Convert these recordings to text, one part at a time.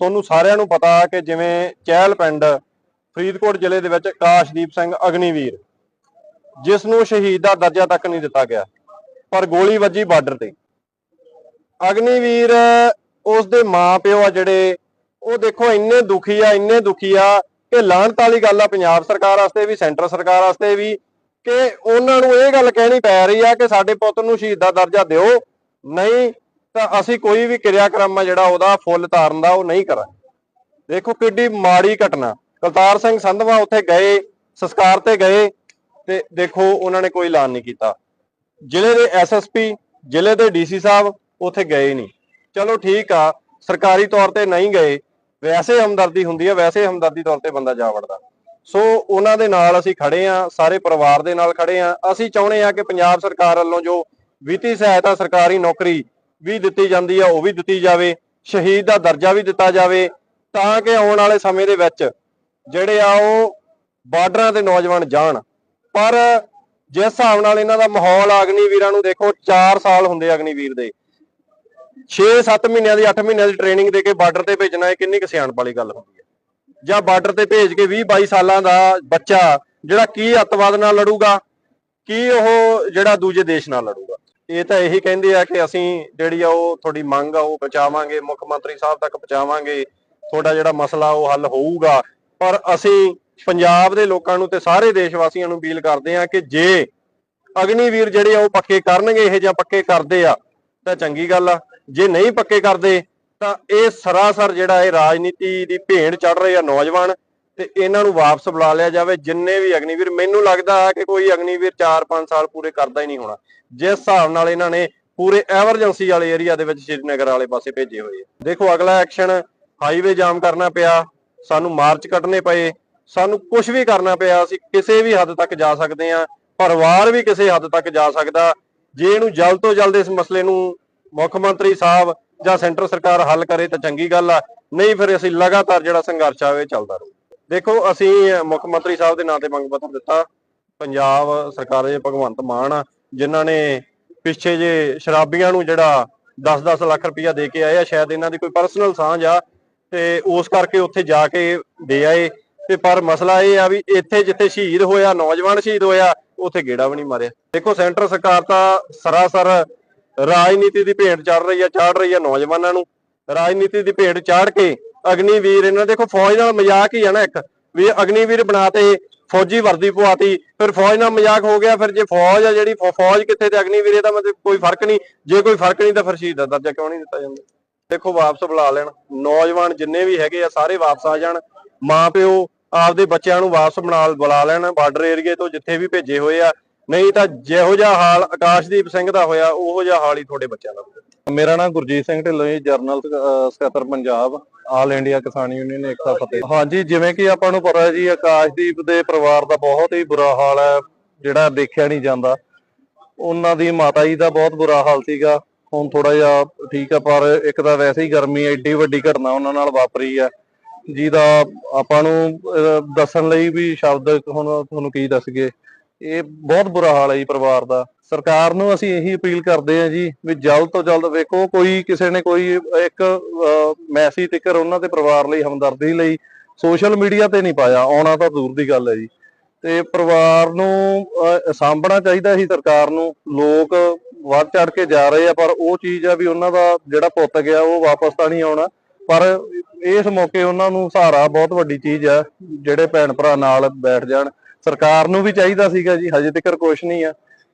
ਤੁਹਾਨੂੰ ਸਾਰਿਆਂ ਨੂੰ ਪਤਾ ਕਿ ਜਿਵੇਂ ਚਹਿਲ ਪਿੰਡ, ਫਰੀਦਕੋਟ ਜ਼ਿਲ੍ਹੇ ਦੇ ਵਿੱਚ ਕਾਸ਼ਦੀਪ ਸਿੰਘ ਅਗਨੀਵੀਰ, ਜਿਸ ਨੂੰ ਸ਼ਹੀਦ ਦਾ ਦਰਜਾ ਤੱਕ ਨਹੀਂ ਦਿੱਤਾ ਗਿਆ, ਪਰ ਗੋਲੀ ਵੱਜੀ ਬਾਰਡਰ ਤੇ। ਅਗਨੀਵੀਰ ਉਸ ਦੇ ਮਾਪਿਓ ਆ ਜਿਹੜੇ, ਉਹ ਦੇਖੋ ਇੰਨੇ ਦੁਖੀ ਆ, ਇੰਨੇ ਦੁਖੀ ਆ ਕਿ ਲਾਹਨਤ ਵਾਲੀ ਗੱਲ ਆ ਪੰਜਾਬ ਸਰਕਾਰ ਵਾਸਤੇ ਵੀ, ਸੈਂਟਰ ਸਰਕਾਰ ਵਾਸਤੇ ਵੀ, ਕਿ ਉਹਨਾਂ ਨੂੰ ਇਹ ਗੱਲ ਕਹਿਣੀ ਪੈ ਰਹੀ ਆ ਕਿ ਸਾਡੇ ਪੁੱਤ ਨੂੰ ਸ਼ਹੀਦ ਦਾ ਦਰਜਾ ਦਿਓ। ਨਹੀਂ ਤਾਂ ਅਸੀਂ ਕੋਈ ਵੀ ਕਿਰਿਆਕਰਮ ਆ ਜਿਹੜਾ ਉਹਦਾ ਫੁੱਲ ਧਾਰਨ ਦਾ, ਉਹ ਨਹੀਂ ਕਰਾਂਗੇ। ਦੇਖੋ ਕਿੱਡੀ ਮਾੜੀ ਘਟਨਾ। ਕਲਤਾਰ ਸਿੰਘ ਸੰਧਵਾ ਉੱਥੇ ਗਏ, ਸੰਸਕਾਰ ਤੇ ਗਏ ਤੇ ਦੇਖੋ ਉਹਨਾਂ ਨੇ ਕੋਈ ਐਲਾਨ ਨਹੀਂ ਕੀਤਾ। ਜ਼ਿਲ੍ਹੇ ਦੇ ਐਸਐਸਪੀ ਜ਼ਿਲ੍ਹੇ ਦੇ ਡੀਸੀ ਸਾਹਿਬ ਉੱਥੇ ਗਏ ਨਹੀਂ। ਚਲੋ ਠੀਕ ਆ, ਸਰਕਾਰੀ ਤੌਰ ਤੇ ਨਹੀਂ ਗਏ। ਵੈਸੇ ਹਮਦਰਦੀ ਹੁੰਦੀ ਹੈ ਵੈਸੇ ਹਮਦਰਦੀ ਤੌਰ ਤੇ ਬੰਦਾ ਜਾ ਵੜਦਾ। ਸੋ ਉਹਨਾਂ ਦੇ ਨਾਲ ਅਸੀਂ ਖੜੇ ਆ, ਸਾਰੇ ਪਰਿਵਾਰ ਦੇ ਨਾਲ ਖੜੇ ਆ। ਅਸੀਂ ਚਾਹੁੰਦੇ ਆ ਕਿ ਪੰਜਾਬ ਸਰਕਾਰ ਵੱਲੋਂ ਜੋ ਵਿੱਤੀ ਸਹਾਇਤਾ ਸਰਕਾਰੀ ਨੌਕਰੀ ਵੀ ਦਿੱਤੀ ਜਾਂਦੀ ਆ, ਉਹ ਵੀ ਦਿੱਤੀ ਜਾਵੇ, ਸ਼ਹੀਦ ਦਾ ਦਰਜਾ ਵੀ ਦਿੱਤਾ ਜਾਵੇ, ਤਾਂ ਕਿ ਆਉਣ ਵਾਲੇ ਸਮੇਂ ਦੇ ਵਿੱਚ ਜਿਹੜੇ ਆ ਉਹ ਬਾਰਡਰਾਂ ਤੇ ਨੌਜਵਾਨ ਜਾਣ। ਪਰ ਜਿਸ ਹਿਸਾਬ ਨਾਲ ਇਹਨਾਂ ਦਾ ਮਾਹੌਲ ਆ ਅਗਨੀਵੀਰਾਂ ਨੂੰ ਦੇਖੋ 4 ਸਾਲ ਹੁੰਦੇ ਆ ਅਗਨੀਵੀਰ ਦੇ। 6-7 ਮਹੀਨਿਆਂ ਦੀ 8 ਮਹੀਨਿਆਂ ਦੀ ਟ੍ਰੇਨਿੰਗ ਦੇ ਕੇ ਬਾਰਡਰ ਤੇ ਭੇਜਣਾ, ਇਹ ਕਿੰਨੀ ਕੁ ਸਿਆਣਪ ਵਾਲੀ ਗੱਲ ਹੁੰਦੀ ਹੈ ਜਾਂ ਬਾਰਡਰ ਤੇ ਭੇਜ ਕੇ 20-22 ਸਾਲਾਂ ਦਾ ਬੱਚਾ ਜਿਹੜਾ ਕੀ ਅੱਤਵਾਦ ਨਾਲ ਲੜੂਗਾ, ਕੀ ਉਹ ਜਿਹੜਾ ਦੂਜੇ ਦੇਸ਼ ਨਾਲ ਲੜੂਗਾ? ਇਹ ਤਾਂ ਇਹੀ ਕਹਿੰਦੇ ਆ ਕਿ ਅਸੀਂ ਜਿਹੜੀ ਆ ਉਹ ਤੁਹਾਡੀ ਮੰਗ ਆ, ਉਹ ਪਹੁੰਚਾਵਾਂਗੇ, ਮੁੱਖ ਮੰਤਰੀ ਸਾਹਿਬ ਤੱਕ ਪਹੁੰਚਾਵਾਂਗੇ, ਤੁਹਾਡਾ ਜਿਹੜਾ ਮਸਲਾ ਉਹ ਹੱਲ ਹੋਊਗਾ। ਪਰ ਅਸੀਂ ਪੰਜਾਬ ਦੇ ਲੋਕਾਂ ਨੂੰ ਤੇ ਸਾਰੇ ਦੇਸ਼ ਵਾਸੀਆਂ ਨੂੰ ਅਪੀਲ ਕਰਦੇ ਆ ਕਿ ਜੇ ਅਗਨੀਵੀਰ ਜਿਹੜੇ ਆ ਉਹ ਪੱਕੇ ਕਰਨਗੇ, ਇਹ ਜਾਂ ਪੱਕੇ ਕਰਦੇ ਆ, ਤਾਂ ਚੰਗੀ ਗੱਲ ਆ। ਜੇ ਨਹੀਂ ਪੱਕੇ ਕਰਦੇ, ਤਾਂ ਇਹ ਸਰਾਸਰ ਜਿਹੜਾ ਇਹ ਰਾਜਨੀਤੀ ਦੀ ਭੇਂਟ ਚੜ ਰਹੇ ਆ ਨੌਜਵਾਨ ਤੇ ਇਹਨਾਂ ਨੂੰ ਵਾਪਸ ਬੁਲਾ ਲਿਆ ਜਾਵੇ ਜਿੰਨੇ ਵੀ ਅਗਨੀਵੀਰ, ਮੈਨੂੰ ਲੱਗਦਾ ਹੈ ਕਿ ਕੋਈ ਅਗਨੀਵੀਰ 4-5 ਸਾਲ ਪੂਰੇ ਕਰਦਾ ਹੀ ਨਹੀਂ ਹੋਣਾ। ਜਿਸ ਹਿਸਾਬ ਨਾਲ ਇਹਨਾਂ ਨੇ ਪੂਰੇ ਐਮਰਜੈਂਸੀ ਵਾਲੇ ਏਰੀਆ ਦੇ ਵਿੱਚ ਸ਼੍ਰੀਨਗਰ ਵਾਲੇ ਪਾਸੇ ਭੇਜੇ ਹੋਏ ਆ। ਦੇਖੋ, ਅਗਲਾ ਐਕਸ਼ਨ ਹਾਈਵੇ ਜਾਮ ਕਰਨਾ ਪਿਆ, ਸਾਨੂੰ ਮਾਰਚ ਕੱਢਨੇ ਪਏ, ਸਾਨੂੰ ਕੁਝ ਵੀ ਕਰਨਾ ਪਿਆ, ਅਸੀਂ ਕਿਸੇ ਵੀ ਹੱਦ ਤੱਕ ਜਾ ਸਕਦੇ ਆ ਪਰਿਵਾਰ ਵੀ ਕਿਸੇ ਹੱਦ ਤੱਕ ਜਾ ਸਕਦਾ। ਜੇ ਇਹਨੂੰ ਜਲਦ ਤੋਂ ਜਲਦ ਇਸ ਮਸਲੇ ਨੂੰ ਮੁੱਖ ਮੰਤਰੀ ਸਾਹਿਬ ਜਾਂ ਸੈਂਟਰ ਸਰਕਾਰ ਹੱਲ ਕਰੇ ਤਾਂ ਚੰਗੀ ਗੱਲ ਆ, ਨਹੀਂ ਫਿਰ ਅਸੀਂ ਲਗਾਤਾਰ ਜਿਹੜਾ ਸੰਘਰਸ਼ ਆਵੇ ਚੱਲਦਾ ਰਹੂ। ਦੇਖੋ, ਅਸੀਂ ਮੁੱਖ ਮੰਤਰੀ ਸਾਹਿਬ ਦੇ ਨਾਂ ਤੇ ਮੰਗ ਪੱਤਰ ਦਿੱਤਾ। ਪੰਜਾਬ ਸਰਕਾਰ ਦੇ ਭਗਵੰਤ ਮਾਨ ਆ ਜਿਨ੍ਹਾਂ ਨੇ ਪਿੱਛੇ ਜੇ ਸ਼ਰਾਬੀਆਂ ਨੂੰ ਜਿਹੜਾ 10-10 ਲੱਖ ਰੁਪਇਆ ਦੇ ਕੇ ਆਏ ਆ, ਸ਼ਾਇਦ ਇਹਨਾਂ ਦੀ ਕੋਈ ਪਰਸਨਲ ਸਾਂਝ ਆ, ਤੇ ਉਸ ਕਰਕੇ ਉੱਥੇ ਜਾ ਕੇ ਦੇ ਆਏ। ਤੇ ਪਰ ਮਸਲਾ ਇਹ ਆ ਵੀ ਇੱਥੇ ਜਿੱਥੇ ਸ਼ਹੀਦ ਹੋਇਆ, ਨੌਜਵਾਨ ਸ਼ਹੀਦ ਹੋਇਆ, ਉੱਥੇ ਗੇੜਾ ਵੀ ਨਹੀਂ ਮਾਰਿਆ। ਦੇਖੋ, ਸੈਂਟਰ ਸਰਕਾਰ ਤਾਂ ਸਰਾਸਰ ਰਾਜਨੀਤੀ ਦੀ ਭੇਂਟ ਚੜ ਰਹੀ ਆ ਚਾੜ ਰਹੀ ਆ ਨੌਜਵਾਨਾਂ ਨੂੰ। ਰਾਜਨੀਤੀ ਦੀ ਭੇਂਟ ਚਾੜ ਕੇ ਅਗਨੀਵੀਰ, ਇਹਨਾਂ ਦੇਖੋ ਫੌਜ ਨਾਲ ਮਜ਼ਾਕ ਹੀ ਆ ਨਾ ਇੱਕ। ਵੀ ਅਗਨੀਵੀਰ ਬਣਾਤੇ, ਫੌਜੀ ਵਰਦੀ ਪਵਾਤੀ, ਫਿਰ ਫੌਜ ਨਾਲ ਮਜ਼ਾਕ ਹੋ ਗਿਆ, ਫਿਰ ਜੇ ਫੌਜ ਆ ਜਿਹੜੀ ਫੌਜ ਕਿੱਥੇ ਤੇ ਅਗਨੀਵੀਰ, ਇਹਦਾ ਮਤਲਬ ਕੋਈ ਫ਼ਰਕ ਨਹੀਂ। ਜੇ ਕੋਈ ਫ਼ਰਕ ਨਹੀਂ ਤਾਂ ਫਿਰ ਸ਼ਹੀਦ ਦਾ ਦਰਜਾ ਕਿਉਂ ਨਹੀਂ ਦਿੱਤਾ ਜਾਂਦਾ? ਦੇਖੋ ਵਾਪਸ ਬੁਲਾ ਲੈਣ। ਨੌਜਵਾਨ ਜਿੰਨੇ ਵੀ ਹੈਗੇ ਆ, ਸਾਰੇ ਵਾਪਸ ਆ ਜਾਣ। ਮਾਂ ਪਿਓ ਆਪਦੇ ਬੱਚਿਆਂ ਨੂੰ ਵਾਪਸ ਬਣਾ, ਬੁਲਾ ਲੈਣ ਬਾਰਡਰ ਏਰੀਏ ਤੋਂ, ਜਿੱਥੇ ਵੀ ਭੇਜੇ ਹੋਏ ਆ। ਨਹੀਂ ਤਾਂ ਜਿਹੋ ਜਿਹਾ ਹਾਲ ਆਕਾਸ਼ਦੀਪ ਸਿੰਘ ਦਾ ਹੋਇਆ, ਉਹੋ ਜਿਹਾ ਹਾਲ ਹੀ ਤੁਹਾਡੇ ਬੱਚਿਆਂ ਦਾ ਹੋਊਗਾ। ਮੇਰਾ ਨਾਮ ਗੁਰਜੀਤ ਸਿੰਘ ਢਿੱਲੋਂ ਜੀ ਜਰਨਲ ਅਹ, ਸਕੱਤਰ Punjab all India Kisan union Ekta Fateh. ਹਾਂਜੀ ਜਿਵੇਂ ਕਿ ਆਪਾਂ ਨੂੰ ਪਤਾ ਜੀ ਆਕਾਸ਼ਦੀਪ ਦੇ ਪਰਿਵਾਰ ਦਾ ਬਹੁਤ ਹੀ ਬੁਰਾ ਹਾਲ ਹੈ ਜਿਹੜਾ ਦੇਖਿਆ ਨਹੀਂ ਜਾਂਦਾ। ਉਹਨਾਂ ਦੀ ਮਾਤਾ ਜੀ ਦਾ ਬਹੁਤ ਬੁਰਾ ਹਾਲ ਸੀਗਾ। ਹੁਣ ਥੋੜਾ ਜਿਹਾ ਠੀਕ ਆ ਪਰ ਇੱਕ ਤਾਂ ਵੈਸੇ ਹੀ ਗਰਮੀ ਐਡੀ ਵੱਡੀ ਘਟਨਾ ਉਹਨਾਂ ਨਾਲ ਵਾਪਰੀ ਆ ਜਿਹਦਾ ਆਪਾਂ ਨੂੰ ਦੱਸਣ ਲਈ ਵੀ ਸ਼ਬਦ ਹੁਣ ਤੁਹਾਨੂੰ ਕੀ ਦੱਸਗੇ ਇਹ ਬਹੁਤ ਬੁਰਾ ਹਾਲ ਹੈ ਜੀ ਪਰਿਵਾਰ ਦਾ। ਸਰਕਾਰ ਨੂੰ ਅਸੀਂ ਇਹੀ ਅਪੀਲ ਕਰਦੇ ਹਾਂ ਜੀ ਵੀ ਜਲਦ ਤੋਂ ਜਲਦ ਵੇਖੋ, ਕੋਈ ਕਿਸੇ ਨੇ ਕੋਈ ਇੱਕ ਮੈਸੇਜ ਤਿੱਕਰ ਉਹਨਾਂ ਦੇ ਪਰਿਵਾਰ ਲਈ, ਹਮਦਰਦੀ ਲਈ ਸੋਸ਼ਲ ਮੀਡੀਆ ਤੇ ਨਹੀਂ ਪਾਇਆ, ਆਉਣਾ ਤਾਂ ਦੂਰ ਦੀ ਗੱਲ ਹੈ ਜੀ। ਤੇ ਪਰਿਵਾਰ ਨੂੰ ਸਾਂਭਣਾ ਚਾਹੀਦਾ ਸੀ ਸਰਕਾਰ ਨੂੰ, ਲੋਕ ਵੱਧ ਚੜ ਕੇ ਜਾ ਰਹੇ ਆ, ਪਰ ਉਹ ਚੀਜ਼ ਆ ਵੀ ਉਹਨਾਂ ਦਾ ਜਿਹੜਾ ਪੁੱਤ ਗਿਆ ਉਹ ਵਾਪਸ ਤਾਂ ਨਹੀਂ ਆਉਣਾ, ਪਰ ਇਸ ਮੌਕੇ ਉਹਨਾਂ ਨੂੰ ਸਹਾਰਾ ਬਹੁਤ ਵੱਡੀ ਚੀਜ਼ ਆ, ਜਿਹੜੇ ਭੈਣ ਭਰਾ ਨਾਲ ਬੈਠ ਜਾਣ। ਸਰਕਾਰ ਨੂੰ ਵੀ ਚਾਹੀਦਾ ਸੀਗਾ ਜੀ, ਹਜੇ ਤੱਕ ਕੁਝ ਨਹੀਂ ਆ।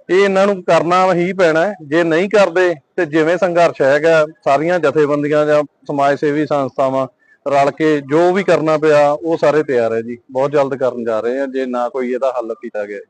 ਇਹ ਇਹਨਾਂ ਨੂੰ ਕਰਨਾ ਹੀ ਪੈਣਾ ਜੇ ਨਹੀਂ ਕਰਦੇ ਤੇ ਜਿਵੇਂ ਸੰਘਰਸ਼ ਹੈਗਾ, ਸਾਰੀਆਂ ਜਥੇਬੰਦੀਆਂ ਜਾਂ ਸਮਾਜ ਸੇਵੀ ਸੰਸਥਾਵਾਂ ਰਲ ਕੇ ਜੋ ਵੀ ਕਰਨਾ ਪਿਆ, ਉਹ ਸਾਰੇ ਤਿਆਰ ਹੈ ਜੀ। ਬਹੁਤ ਜਲਦ ਕਰਨ ਜਾ ਰਹੇ ਆ ਜੇ ਨਾ ਕੋਈ ਇਹਦਾ ਹੱਲ ਕੀਤਾ ਗਿਆ।